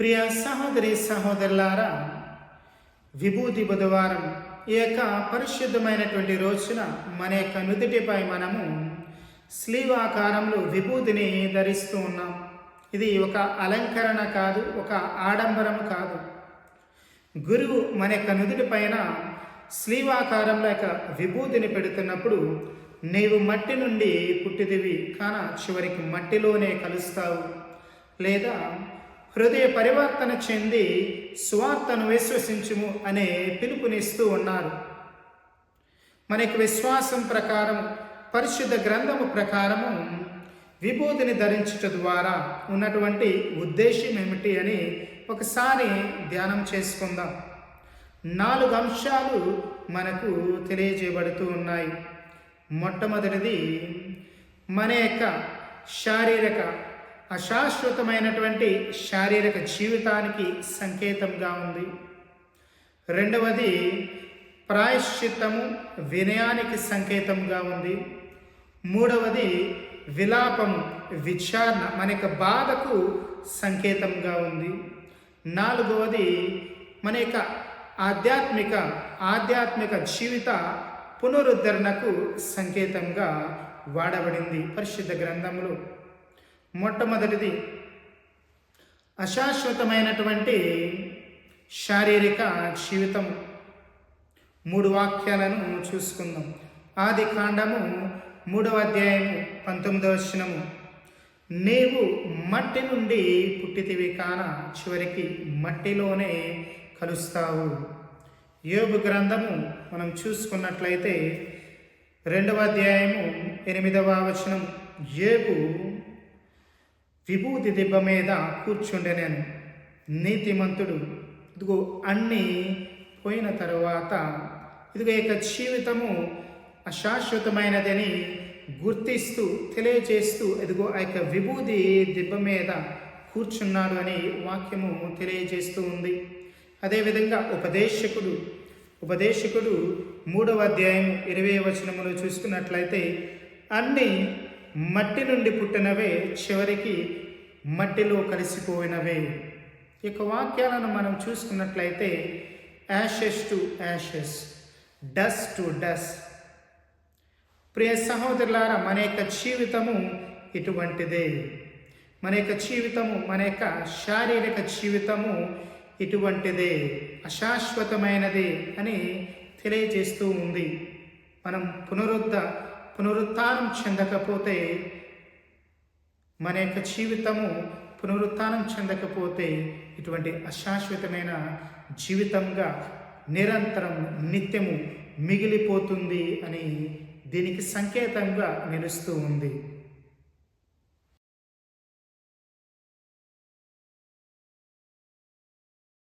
ప్రియ సహోదరి సహోదరులారా విభూతి బుధవారం ఈ యొక్క పరిశుద్ధమైనటువంటి రోజున మన యొక్క నుదుటిపై మనము స్లీవ్ ఆకారంలో విభూతిని ధరిస్తూ ఉన్నాం. ఇది ఒక అలంకరణ కాదు ఒక ఆడంబరం కాదు. గురువు మన యొక్క నుదుటి పైన స్లీవాకారంలో యొక్క విభూతిని పెడుతున్నప్పుడు నీవు మట్టి నుండి పుట్టిదివి కాన చివరికి మట్టిలోనే కలుస్తావు. లేదా హృదయ పరివర్తన చెంది స్వార్థను విశ్వసించుము అనే పిలుపునిస్తూ ఉన్నారు. మనకి విశ్వాసం ప్రకారం పరిశుద్ధ గ్రంథము ప్రకారము విభూతిని ధరించుట ద్వారా ఉన్నటువంటి ఉద్దేశం ఏమిటి అని ఒకసారి ధ్యానం చేసుకుందాం. నాలుగు అంశాలు మనకు తెలియజేయబడుతూ ఉన్నాయి. మొట్టమొదటిది మన యొక్క శారీరక అశాశ్వతమైనటువంటి శారీరక జీవితానికి సంకేతంగా ఉంది. రెండవది ప్రాయశ్చిత్తము వినయానికి సంకేతంగా ఉంది. మూడవది విలాపము విచారణ మన యొక్క బాధకు సంకేతంగా ఉంది. నాలుగవది మన యొక్క ఆధ్యాత్మిక ఆధ్యాత్మిక జీవిత పునరుద్ధరణకు సంకేతంగా వాడబడింది పరిశుద్ధ గ్రంథంలో మొట్టమొదటిది అశాశ్వతమైనటువంటి శారీరక జీవితం. మూడు వాక్యాలను చూసుకుందాం. ఆది కాండము మూడవ అధ్యాయము పంతొమ్మిదవ వచనము. నీవు మట్టి నుండి పుట్టితివి కాన చివరికి మట్టిలోనే కలుస్తావు. యోగు గ్రంథము మనం చూసుకున్నట్లయితే రెండవ అధ్యాయము ఎనిమిదవ వచనం. ఏబు విభూతి దిబ్బ మీద కూర్చుండెనను నీతిమంతుడు ఇదిగో అన్నీ పోయిన తరువాత ఇదిగో యొక్క జీవితము అశాశ్వతమైనదని గుర్తిస్తూ తెలియజేస్తూ ఇదిగో ఆ యొక్క విభూతి దిబ్బ మీద కూర్చున్నాడు అని వాక్యము తెలియజేస్తూ ఉంది. అదేవిధంగా ఉపదేశకుడు ఉపదేశకుడు మూడవ అధ్యాయం ఇరవై వచనములు చూసుకున్నట్లయితే అన్నీ మట్టి నుండి పుట్టినవే చివరికి మట్టిలో కలిసిపోయినవే. ఇక వాక్యాలను మనం చూసుకున్నట్లయితే ashes to ashes dust to dust ప్రియ సహోదరులారా మన యొక్క జీవితము ఇటువంటిదే. మన యొక్క జీవితము మన యొక్క శారీరక జీవితము ఇటువంటిదే. అశాశ్వతమైనది అని తెలియజేస్తూ ఉంది. మనం పునరుద్ధ పునరుత్థానం చెందకపోతే మన యొక్క జీవితము పునరుత్నం చెందకపోతే ఇటువంటి అశాశ్వతమైన జీవితంగా నిరంతరం నిత్యము మిగిలిపోతుంది అని దీనికి సంకేతంగా నిలుస్తూ ఉంది.